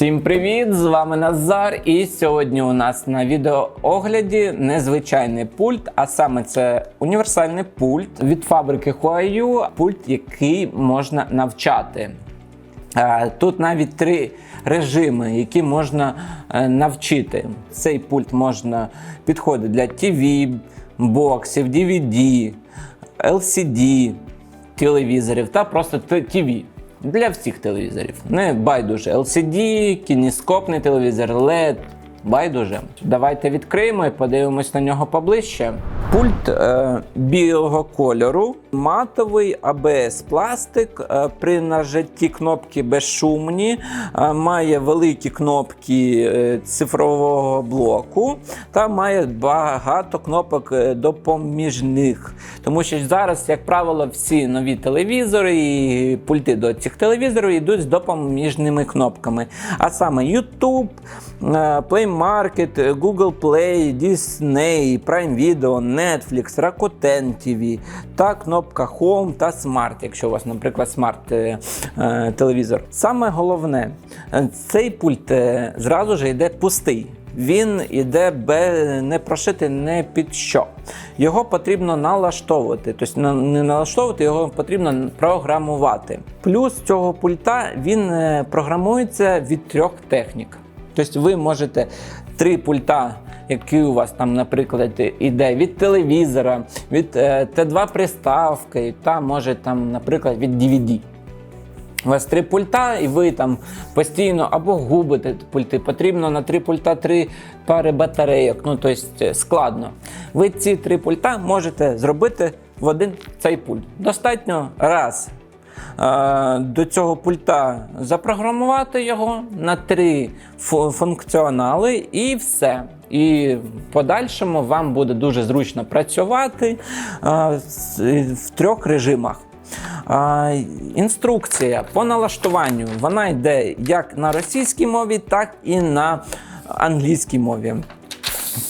Всім привіт! З вами Назар. І сьогодні у нас на відеоогляді незвичайний пульт, а саме це універсальний пульт від фабрики Huayu, пульт, який можна навчати. Тут навіть три режими, які можна е, навчити. Цей пульт можна підходить для TV, боксів, DVD, LCD, телевізорів та просто TV. Для всіх телевізорів. Не байдуже. LCD, кініскопний телевізор, LED. Байдуже. Давайте відкриємо і подивимось на нього поближче. Пульт е, білого кольору, матовий ABS пластик. Е, при нажатті кнопки безшумні, е, має великі кнопки е, цифрового блоку та має багато кнопок е, допоміжних. Тому що зараз, як правило, всі нові телевізори і пульти до цих телевізорів йдуть з допоміжними кнопками. А саме YouTube, е, Play Market, Google Play, Disney, Prime Video, Netflix, Rakuten TV та кнопка Home та Smart, якщо у вас, наприклад, смарт е, е, телевізор. Саме головне, е, цей пульт е, зразу ж йде пустий. Він іде без не прошити не під що. Його потрібно налаштовувати. Тобто не налаштовувати, його потрібно програмувати. Плюс цього пульта він е, програмується від трьох технік. Тобто ви можете три пульта, які у вас там, наприклад, іде від телевізора, від е, Т2 приставки, та може там, наприклад, від DVD. У вас три пульта, і ви там постійно або губите пульти. Потрібно на три пульта три пари батарейок. Ну, тобто складно. Ви ці три пульта можете зробити в один цей пульт. Достатньо раз до цього пульта запрограмувати його на три функціонали і все. І в подальшому вам буде дуже зручно працювати е, в трьох режимах. Інструкція по налаштуванню вона йде як на російській мові, так і на англійській мові.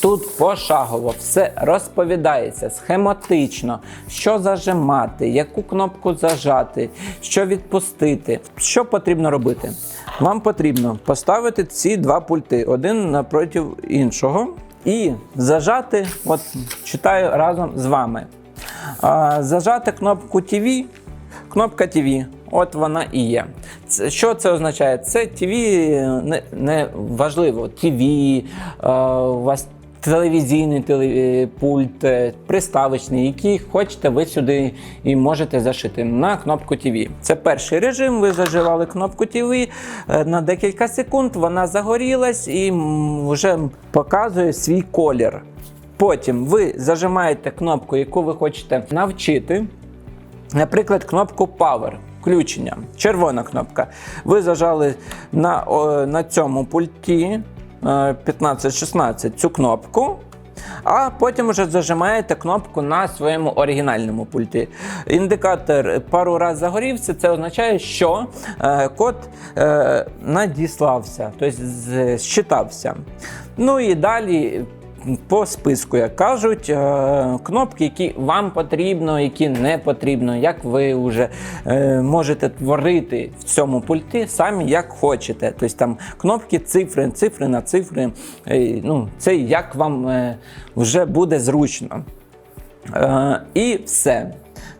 Тут пошагово все розповідається схематично, що зажимати, яку кнопку зажати, що відпустити. Що потрібно робити? Вам потрібно поставити ці два пульти один напроти іншого і зажати, от читаю разом з вами. Зажати кнопку TV, кнопка TV. От вона і є. Це, що це означає? Це TV не, не важливо. TV, е, у вас телевізійний теле- пульт, е, приставочний, який хочете, ви сюди і можете зашити на кнопку TV. Це перший режим. Ви заживали кнопку TV е, на декілька секунд. Вона загорілась і вже показує свій колір. Потім ви зажимаєте кнопку, яку ви хочете навчити. Наприклад, кнопку Power. Включення. Червона кнопка. Ви зажали на, на цьому пульті е, 15-16 цю кнопку. А потім вже зажимаєте кнопку на своєму оригінальному пульті. Індикатор пару разів загорівся, це означає, що е, код е, надіслався, тобто зчитався. Ну і далі по списку, як кажуть, е, кнопки, які вам потрібно, які не потрібно, як ви вже е, можете творити в цьому пульті самі як хочете. Тобто там кнопки, цифри, цифри на цифри. е, Ну, це як вам вже буде зручно. Е, і все.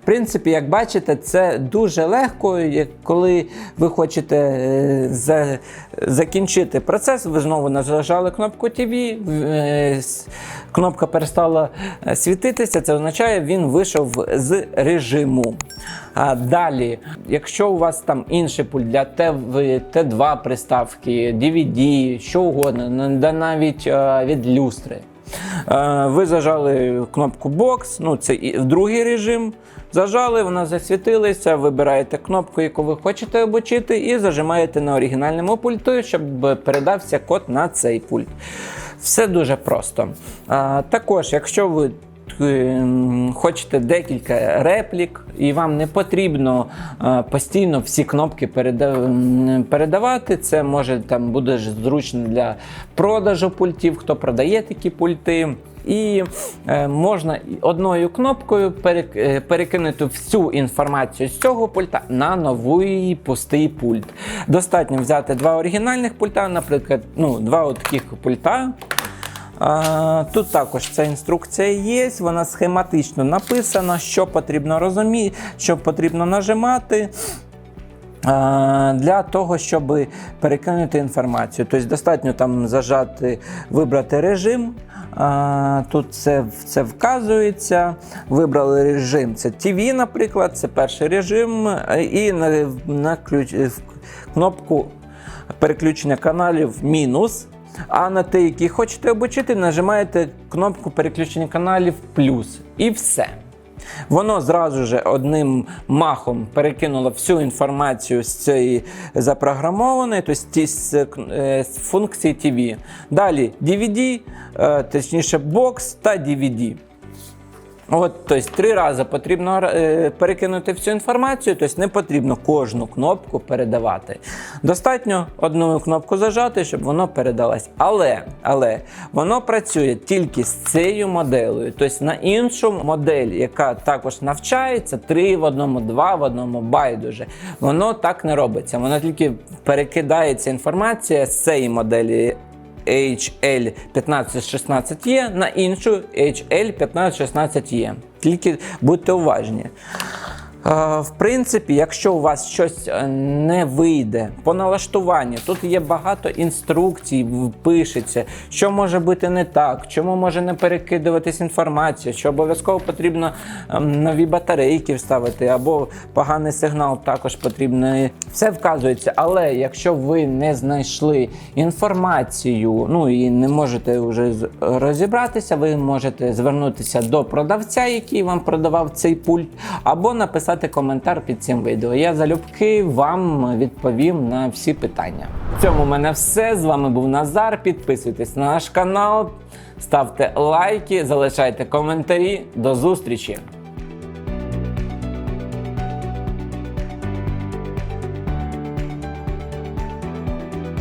В принципі, як бачите, це дуже легко, коли ви хочете е, за, закінчити процес, ви знову нажали кнопку TV, е, кнопка перестала світитися, це означає, він вийшов з режиму. А далі, якщо у вас там інший пульт для ТВ, Т2 приставки, DVD, що угодно, на- навіть від люстри. Е, Ви зажали кнопку Box, ну це і другий режим. Зажали, вона засвітилася, вибираєте кнопку, яку ви хочете обучити, і зажимаєте на оригінальному пульту, щоб передався код на цей пульт. Все дуже просто. А, також, якщо ви хочете декілька реплік, і вам не потрібно е, постійно всі кнопки передавати. Це може там буде зручно для продажу пультів, хто продає такі пульти. і е, можна одною кнопкою перек- е, перекинути всю інформацію з цього пульта на новий пустий пульт. Достатньо взяти два оригінальних пульта, наприклад, ну, два от таких пульта. Тут також ця інструкція є, вона схематично написана, що потрібно розуміти, що потрібно нажимати. Для того, щоб перекинути інформацію. Тобто достатньо там зажати, вибрати режим. Тут це, це вказується. Вибрали режим. Це TV, наприклад, це перший режим. І на, на ключ, кнопку переключення каналів мінус. А на те, який хочете обучити, нажимаєте кнопку переключення каналів плюс. І все. Воно зразу же одним махом перекинуло всю інформацію з цієї запрограмованої, тобто з функції TV. Далі DVD, е, точніше бокс та DVD. От, тобто, три рази потрібно е, перекинути всю інформацію, тобто не потрібно кожну кнопку передавати. Достатньо одну кнопку зажати, щоб воно передалось. Але, але воно працює тільки з цією моделею. Тобто на іншу модель, яка також навчається, три в одному, два в одному, байдуже. Воно так не робиться. Воно тільки перекидається інформація з цієї моделі HL1516E на іншу HL1516E. Тільки будьте уважні. Е, В принципі, якщо у вас щось е, не вийде по налаштуванню, тут є багато інструкцій, пишеться, що може бути не так, чому може не перекидуватись інформація, що обов'язково потрібно ем, нові батарейки вставити, або поганий сигнал також потрібно. Все вказується. Але якщо ви не знайшли інформацію, ну і не можете вже розібратися, ви можете звернутися до продавця, який вам продавав цей пульт, або написати коментар під цим відео. Я залюбки вам відповім на всі питання. В цьому в мене все. З вами був Назар. Підписуйтесь на наш канал, ставте лайки, залишайте коментарі. До зустрічі!